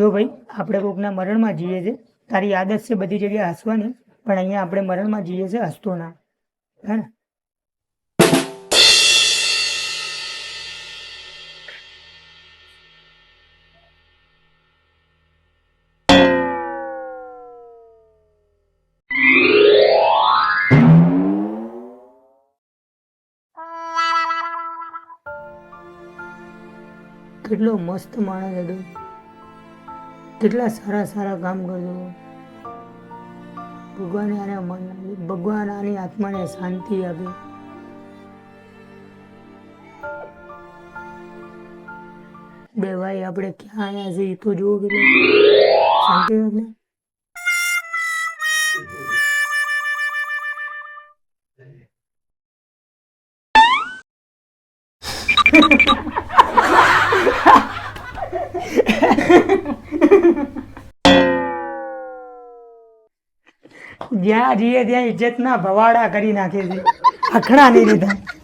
જો ભાઈ, આપણે કોકના મરણમાં જઈએ છે તારી આદત છે બધી જગ્યાએ હસવાની, પણ અહીંયા આપણે મરણમાં જઈએ છે હસતો ના હે ને? કેટલો મસ્ત માણસ હતો. કેટલા સારા સારા કામ કર્યું. ભગવાન આને મન, ભગવાન આની આત્માને શાંતિ આપે. બે ભાઈ આપણે ક્યાં આવ્યા છે એ તો જોવો કે શાંતિ આપને જ્યાં જઈએ ત્યાં ઇજ્જતના ભવાડા કરી નાખે છે. અખડા નહીં લીધા.